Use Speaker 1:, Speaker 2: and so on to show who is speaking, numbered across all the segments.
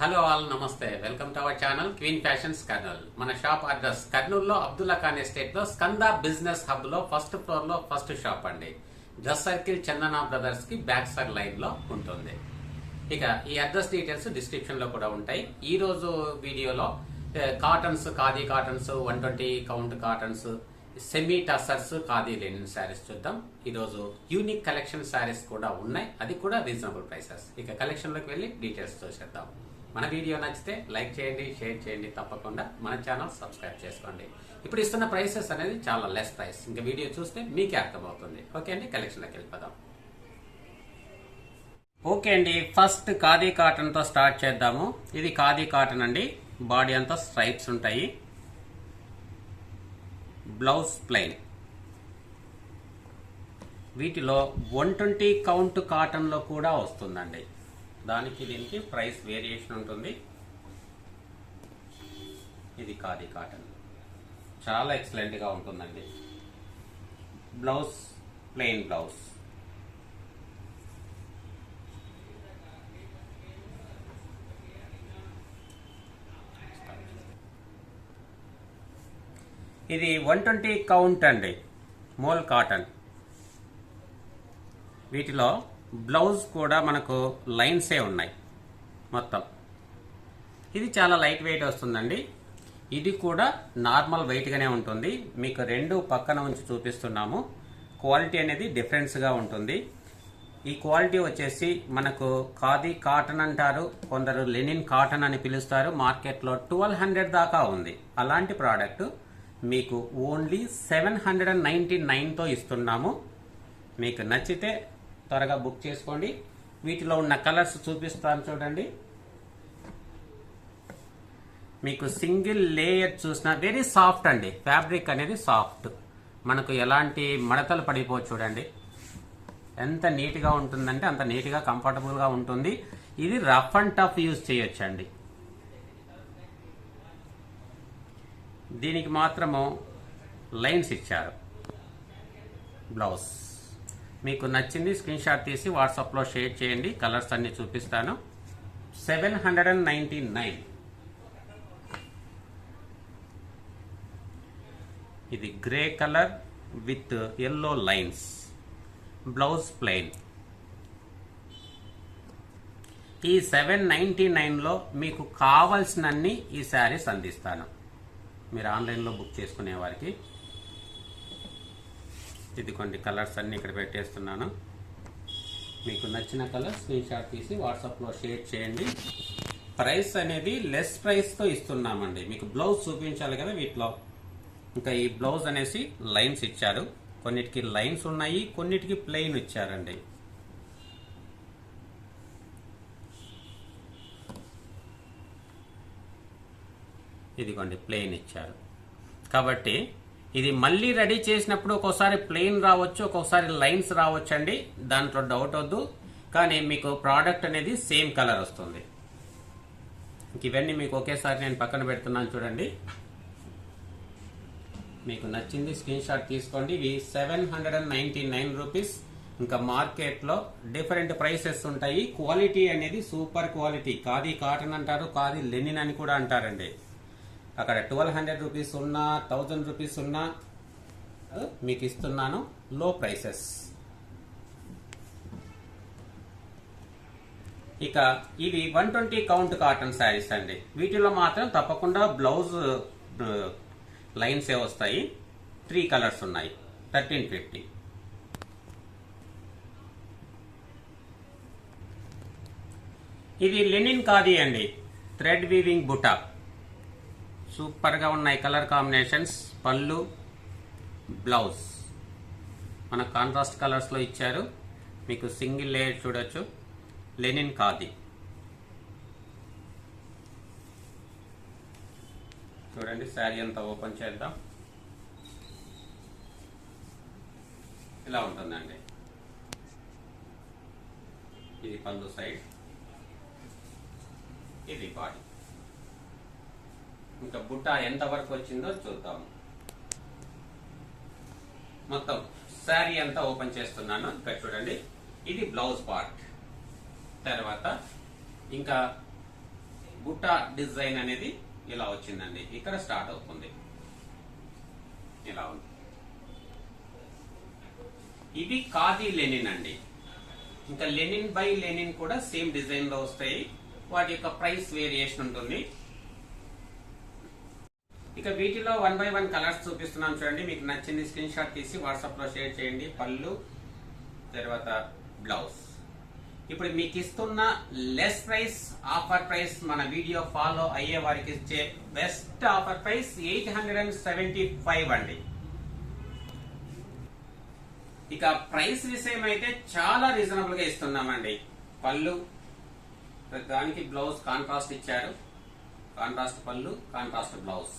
Speaker 1: Hello all నమస్తే. Welcome to our channel Queen Fashions Kurnool మన shop address కర్నూలులో అబ్దుల్లా ఖాన్ ఎస్టేట్లో స్కంద బిజినెస్ హబ్లో ఫస్ట్ ఫ్లోర్లో ఫస్ట్ షాప్ అండి. డ్రెస్ సర్కిల్ చందన బ్రదర్స్కి బ్యాక్ సర్ లైన్లో ఉంటుంది. ఇక ఈ అడ్రస్ డీటెయిల్స్ డిస్క్రిప్షన్లో కూడా ఉంటాయి. ఈ రోజు వీడియోలో cottons khadi cottons one twenty count cottons semi tussars khadi linen saris చూద్దాం. ఈరోజు యూనిక్ కలెక్షన్ శారీస్ కూడా ఉన్నాయి. అది కూడా రీజనబుల్ ప్రైసెస్ ఇక కలెక్షన్లోకి వెళ్ళి డీటెయిల్స్ చూసేద్దాం. మన వీడియో నచ్చితే లైక్ చేయండి షేర్ చేయండి తప్పకుండా మన ఛానల్ సబ్స్క్రైబ్ చేసుకోండి. ఇప్పుడు ఇస్తున్న ప్రైసెస్ అనేది చాలా లెస్ ప్రైస్ ఇంకా వీడియో చూస్తే మీకే అర్థమవుతుంది. ఓకే అండి కలెక్షన్లోకి వెళ్ళిపోదాం. ఓకే అండి ఫస్ట్ ఖాదీ కాటన్తో స్టార్ట్ చేద్దాము. ఇది ఖాదీ కాటన్ అండి. బాడీ అంతా స్ట్రైప్స్ ఉంటాయి. బ్లౌజ్ ప్లెయిన్ వీటిలో వన్ ట్వంటీ కౌంట్ కాటన్లో కూడా వస్తుందండి. దానికి దీనికి ప్రైస్ వేరియేషన్ ఉంటుంది. ఇది ఖాదీ కాటన్. చాలా ఎక్సలెంట్గా ఉంటుందండి. Blouse plain blouse. ఇది వన్ ట్వంటీ కౌంట్ అండి. మోల్ కాటన్. వీటిలో బ్లౌజ్ కూడా మనకు లైన్సే ఉన్నాయి మొత్తం. ఇది చాలా లైట్ వెయిట్ వస్తుందండి. ఇది కూడా నార్మల్ వెయిట్గానే ఉంటుంది. మీకు రెండు పక్కన ఉంచి చూపిస్తున్నాము. క్వాలిటీ అనేది డిఫరెన్స్గా ఉంటుంది. ఈ క్వాలిటీ వచ్చేసి మనకు ఖాదీ కాటన్ అంటారు కొందరు లెనిన్ కాటన్ అని పిలుస్తారు. మార్కెట్లో ట్వెల్వ్ హండ్రెడ్ దాకా ఉంది. అలాంటి ప్రోడక్ట్ మీకు only seven hundred and ninety నైన్తో ఇస్తున్నాము. మీకు నచ్చితే త్వరగా బుక్ చేసుకోండి. వీటిలో ఉన్న కలర్స్ చూపిస్తాను చూడండి. మీకు సింగిల్ లేయర్ చూసిన వెరీ సాఫ్ట్ అండి. ఫ్యాబ్రిక్ అనేది సాఫ్ట్ మనకు ఎలాంటి మడతలు పడిపో చూడండి. ఎంత నీట్గా ఉంటుందంటే అంత నీట్గా కంఫర్టబుల్గా ఉంటుంది. ఇది రఫ్ అండ్ టఫ్ యూజ్ చేయొచ్చండి. దీనికి మాత్రము లైన్స్ ఇచ్చారు. బ్లౌజ్ మీకు నచ్చింది స్క్రీన్ షాట్ తీసి వాట్సాప్లో షేర్ చేయండి. కలర్స్ అన్ని చూపిస్తాను. Seven hundred and ninety nine. ఇది grey colour with yellow lines blouse plain ఈ సెవెన్ నైన్టీ నైన్లో మీకు కావలసినన్ని ఈ శారీస్ అందిస్తాను. మీరు ఆన్లైన్లో బుక్ చేసుకునే వారికి. ఇది కొన్ని కలర్స్ అన్నీ ఇక్కడ పెట్టేస్తున్నాను. మీకు నచ్చిన కలర్ స్క్రీన్ షాట్ తీసి వాట్సాప్లో షేర్ చేయండి. ప్రైస్ అనేది లెస్ ప్రైస్తో ఇస్తున్నామండి. మీకు బ్లౌజ్ చూపించాలి కదా వీటిలో. ఇంకా ఈ బ్లౌజ్ అనేసి లైన్స్ ఇచ్చారు. కొన్నిటికి లైన్స్ ఉన్నాయి కొన్నిటికి ప్లెయిన్ ఇచ్చారండి. ఇదిగోండి ప్లెయిన్ ఇచ్చారు. కాబట్టి ఇది మళ్ళీ రెడీ చేసినప్పుడు ఒక్కోసారి ప్లెయిన్ రావచ్చు ఒక్కోసారి లైన్స్ రావచ్చు అండి దాంట్లో డౌట్ వద్దు. కానీ మీకు ప్రోడక్ట్ అనేది సేమ్ కలర్ వస్తుంది. ఇంక ఇవన్నీ మీకు ఒకేసారి నేను పక్కన పెడుతున్నాను చూడండి. మీకు నచ్చింది స్క్రీన్ షాట్ తీసుకోండి. ఇవి seven hundred and ninety nine rupees. ఇంకా మార్కెట్లో డిఫరెంట్ ప్రైసెస్ ఉంటాయి. క్వాలిటీ అనేది సూపర్ క్వాలిటీ. కాది కాటన్ అంటారు కాది లెనిన్ అని కూడా అంటారండి. అక్కడ ట్వెల్వ్ హండ్రెడ్ రూపీస్ ఉన్నా థౌజండ్ రూపీస్ ఉన్నా మీకు ఇస్తున్నాను. లో ప్రైసెస్ ఇక ఇవి one twenty count cotton saris అండి. వీటిలో మాత్రం తప్పకుండా బ్లౌజ్ లైన్స్ వస్తాయి? త్రీ కలర్స్ ఉన్నాయి. థర్టీన్ ఫిఫ్టీ ఇది లెనిన్ కాది అండి. Thread weaving buta. సూపర్గా ఉన్నాయి కలర్ కాంబినేషన్స్. పళ్ళు బ్లౌజ్. మన కాంట్రాస్ట్ కలర్స్లో ఇచ్చారు. మీకు సింగిల్ లేయర్ చూడొచ్చు. లెనిన్ ఖాదీ. చూడండి శారీ అంతా ఓపెన్ చేద్దాం. ఇలా ఉంటుందండి. ఇది పళ్ళు సైడ్. ఇది బాడీ. ఇంకా బుట్ట ఎంత వరకు వచ్చిందో చూద్దాం. మొత్తం శారీ అంతా ఓపెన్ చేస్తున్నాను. ఇక్కడ చూడండి. ఇది బ్లౌజ్ పార్ట్. తర్వాత ఇంకా బుట్ట డిజైన్ అనేది ఇలా వచ్చిందండి. ఇక్కడ స్టార్ట్ అవుతుంది. ఇలా ఉంది. ఇవి ఖాదీ లెనిన్ అండి. ఇంకా లెనిన్ బై లెనిన్ కూడా సేమ్ డిజైన్లో వస్తాయి. వాటి యొక్క ప్రైస్ వేరియేషన్ ఉంటుంది. ఇక వీటిలో వన్ బై వన్ కలర్స్ చూపిస్తున్నాం చూడండి. మీకు నచ్చింది స్క్రీన్ షాట్ తీసి వాట్సాప్లో షేర్ చేయండి. పళ్ళు తర్వాత బ్లౌజ్ ఇప్పుడు మీకు ఇస్తున్న లెస్ ప్రైస్ ఆఫర్ ప్రైస్ మన వీడియో ఫాలో అయ్యే వారికి ఇచ్చే best offer price eight hundred and seventy five అండి. ఇక ప్రైస్ విషయం అయితే చాలా రీజనబుల్గా ఇస్తున్నామండి. పళ్ళు దానికి బ్లౌజ్ కాంట్రాస్ట్ ఇచ్చారు. Contrast pallu contrast blouse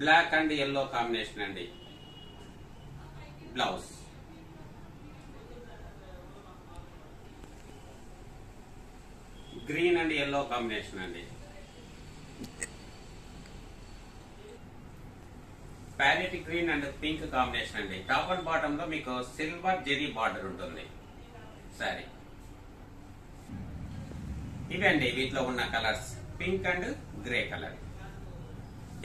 Speaker 1: black and yellow combination అండి. Blouse green and yellow combination అండి. Parrot green and pink combination అండి. టాప్ అండ్ బాటమ్లో మీకు సిల్వర్ జెరీ బార్డర్ ఉంటుంది. సారీ ఇవండి వీటిలో ఉన్న colours pink and grey colour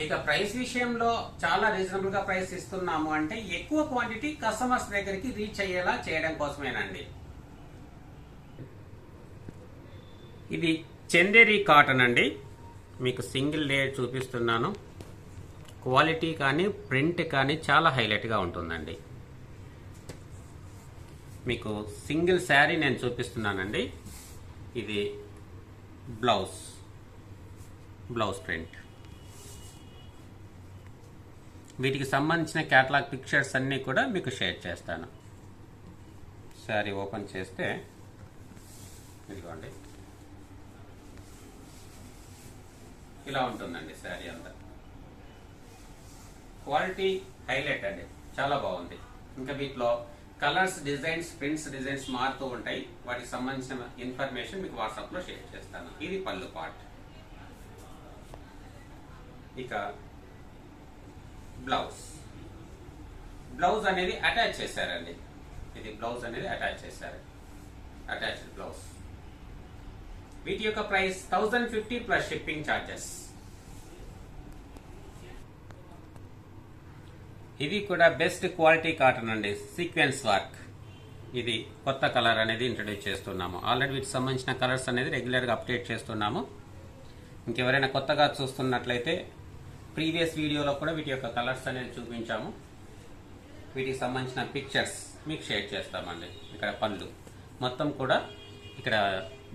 Speaker 1: ఇక ప్రైస్ విషయంలో చాలా రీజనబుల్గా ప్రైస్ ఇస్తున్నాము అంటే ఎక్కువ క్వాంటిటీ కస్టమర్స్ దగ్గరికి రీచ్ అయ్యేలా చేయడం కోసమేనండి. ఇది చందేరి కాటన్ అండి. మీకు సింగిల్ లేయర్ చూపిస్తున్నాను. క్వాలిటీ కానీ ప్రింట్ కానీ చాలా హైలైట్గా ఉంటుందండి. మీకు సింగిల్ శారీ నేను చూపిస్తున్నానండి. ఇది బ్లౌజ్ బ్లౌజ్ ప్రింట్. వీటికి సంబంధించిన క్యాటలాగ్ పిక్చర్స్ అన్నీ కూడా మీకు షేర్ చేస్తాను. శారీ ఓపెన్ చేస్తే ఇదిగోండి. ఇలా ఉంటుందండి శారీ అంతా. క్వాలిటీ హైలైట్ అండి. చాలా బాగుంది. ఇంకా వీటిలో కలర్స్ డిజైన్స్ ప్రింట్స్ డిజైన్స్ మారుతూ ఉంటాయి. వాటికి సంబంధించిన ఇన్ఫర్మేషన్ మీకు వాట్సాప్లో షేర్ చేస్తాను. ఇది పళ్ళు పార్ట్ ఇక బ్లౌజ్. బ్లౌజ్ అనేది అటాచ్ చేశారండి. ఇది బ్లౌజ్ అనేది అటాచ్ చేశారు. Attached blouse. వీటి యొక్క price thousand fifty plus shipping charges ఇది కూడా బెస్ట్ క్వాలిటీ కాటన్ అండి. Sequence work. ఇది కొత్త కలర్ అనేది ఇంట్రడ్యూస్ చేస్తున్నాము. ఆల్రెడీ వీటికి సంబంధించిన కలర్స్ అనేది రెగ్యులర్గా అప్డేట్ చేస్తున్నాము. ఇంకెవరైనా కొత్తగా చూస్తున్నట్లయితే ప్రీవియస్ వీడియోలో కూడా వీటి యొక్క కలర్స్ అనేది చూపించాము. వీటికి సంబంధించిన పిక్చర్స్ మీకు షేర్ చేస్తామండి. ఇక్కడ పళ్ళు. మొత్తం కూడా ఇక్కడ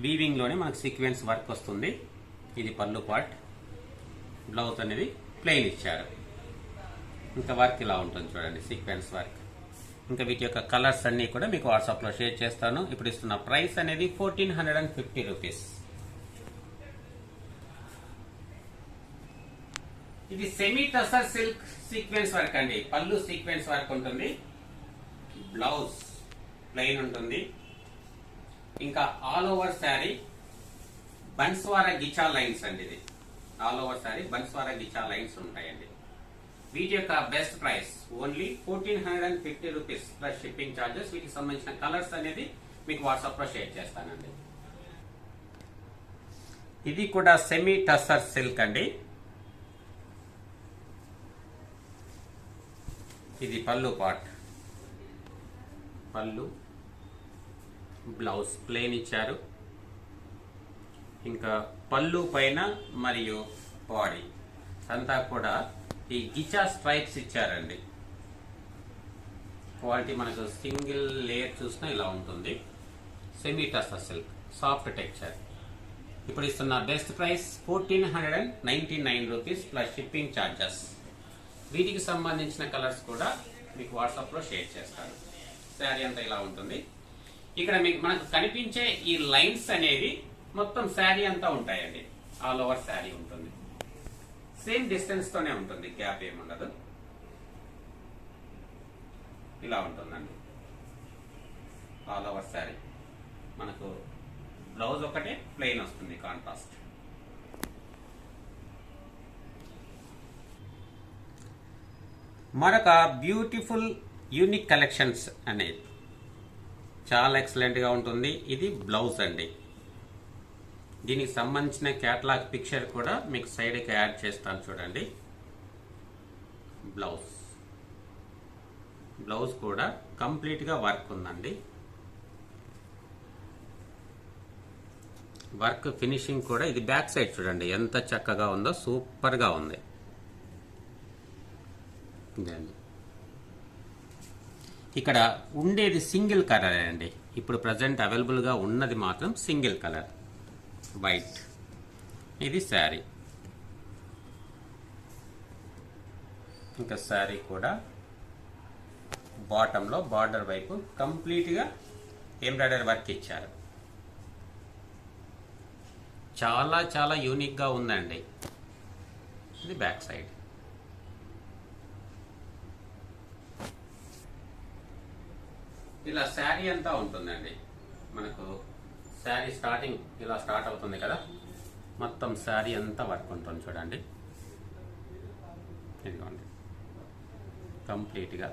Speaker 1: వీవింగ్లోనే మనకు సీక్వెన్స్ వర్క్ వస్తుంది. ఇది పళ్ళు పార్ట్ బ్లౌజ్ అనేది ప్లెయిన్ ఇచ్చారు. ఇంకా వర్క్ ఇలా ఉంటుంది చూడండి సీక్వెన్స్ వర్క్ ఇంకా వీటి యొక్క కలర్స్ అన్నీ కూడా మీకు వాట్సాప్లో షేర్ చేస్తాను. ఇప్పుడు ఇస్తున్న ప్రైస్ అనేది fourteen hundred and fifty rupees ఇది semi tussar silk sequence work అండి. పళ్ళు సీక్వెన్స్ వర్క్ ఉంటుంది. బ్లౌజ్ ప్లెయిన్ ఉంటుంది. ఇంకా all over sari Banswara ghicha lines అండి ఇది. All over sari Banswara ghicha lines ఉంటాయండి. వీటి యొక్క best price only fourteen hundred and fifty rupees plus shipping charges వీటికి సంబంధించిన కలర్స్ అనేది మీకు వాట్సాప్లో షేర్ చేస్తానండి. ఇది కూడా సెమీ టస్సర్ సిల్క్ అండి. ఇది పళ్ళు పార్ట్. పళ్ళు బ్లౌజ్ ప్లేన్ ఇచ్చారు. ఇంకా పళ్ళు పైన మరియు బాడీ. అంతా కూడా ఈ గిచా స్ట్రైప్స్ ఇచ్చారండి. క్వాలిటీ మనకు సింగిల్ లేయర్ చూసినా ఇలా ఉంటుంది. Semi tussar silk soft texture ఇప్పుడు ఇస్తున్న best price fourteen hundred and ninety nine rupees plus shipping charges వీటికి సంబంధించిన కలర్స్ కూడా మీకు వాట్సాప్లో షేర్ చేస్తాను. శారీ అంతా ఇలా ఉంటుంది. ఇక్కడ మీకు మనకు కనిపించే ఈ లైన్స్ అనేవి మొత్తం శారీ అంతా ఉంటాయండి. ఆల్ ఓవర్ శారీ ఉంటుంది. సేమ్ డిస్టెన్స్తోనే ఉంటుంది. గ్యాప్ ఏముండదు ఇలా ఉంటుందండి. All over sari. మనకు బ్లౌజ్ ఒకటే ప్లెయిన్ వస్తుంది కాంట్రాస్ట్ మరొక బ్యూటిఫుల్ యూనిక్ కలెక్షన్స్ అనేది. చాలా ఎక్సలెంట్గా ఉంటుంది. ఇది బ్లౌజ్ అండి. దీనికి సంబంధించిన క్యాటలాగ్ పిక్చర్ కూడా మీకు సైడ్కి యాడ్ చేస్తాను చూడండి. బ్లౌజ్. బ్లౌజ్ కూడా కంప్లీట్గా వర్క్ ఉందండి. వర్క్ ఫినిషింగ్ కూడా ఇది బ్యాక్ సైడ్ చూడండి. ఎంత చక్కగా ఉందో సూపర్గా ఉంది. ఇదండి ఇక్కడ ఉండేది సింగిల్ కలర్ అండి. ఇప్పుడు ప్రజెంట్ అవైలబుల్గా ఉన్నది మాత్రం సింగిల్ కలర్. వైట్ ఇది శారీ. ఇంకా శారీ కూడా బాటంలో బార్డర్ వైపు కంప్లీట్గా ఎంబ్రాయిడరీ వర్క్ ఇచ్చారు. చాలా చాలా యూనిక్గా ఉందండి. ఇది బ్యాక్ సైడ్ ఇలా శారీ అంతా ఉంటుందండి. మనకు శారీ స్టార్టింగ్ ఇలా స్టార్ట్ అవుతుంది కదా. మొత్తం శారీ అంతా వర్క్ ఉంటుంది చూడండి. ఇదిగోండి. కంప్లీట్గా.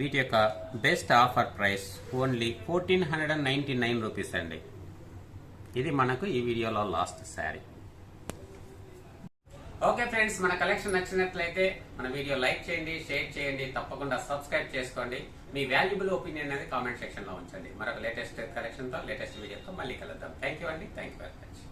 Speaker 1: వీటి యొక్క best offer price only fourteen hundred and ninety nine rupees అండి. ఇది మనకు ఈ వీడియోలో లాస్ట్ శారీ. ఓకే ఫ్రెండ్స్ మన కలెక్షన్ నచ్చినట్లయితే మన వీడియో లైక్ చేయండి షేర్ చేయండి తప్పకుండా సబ్స్క్రైబ్ చేసుకోండి. మీ వాల్యుబుల్ ఒపీనియన్ అనేది కామెంట్ సెక్షన్లో ఉంచండి. మరొక లేటెస్ట్ కలెక్షన్తో లేటెస్ట్ వీడియోతో మళ్ళీ కలుద్దాం. థ్యాంక్ యూ అండి. Thank you very much.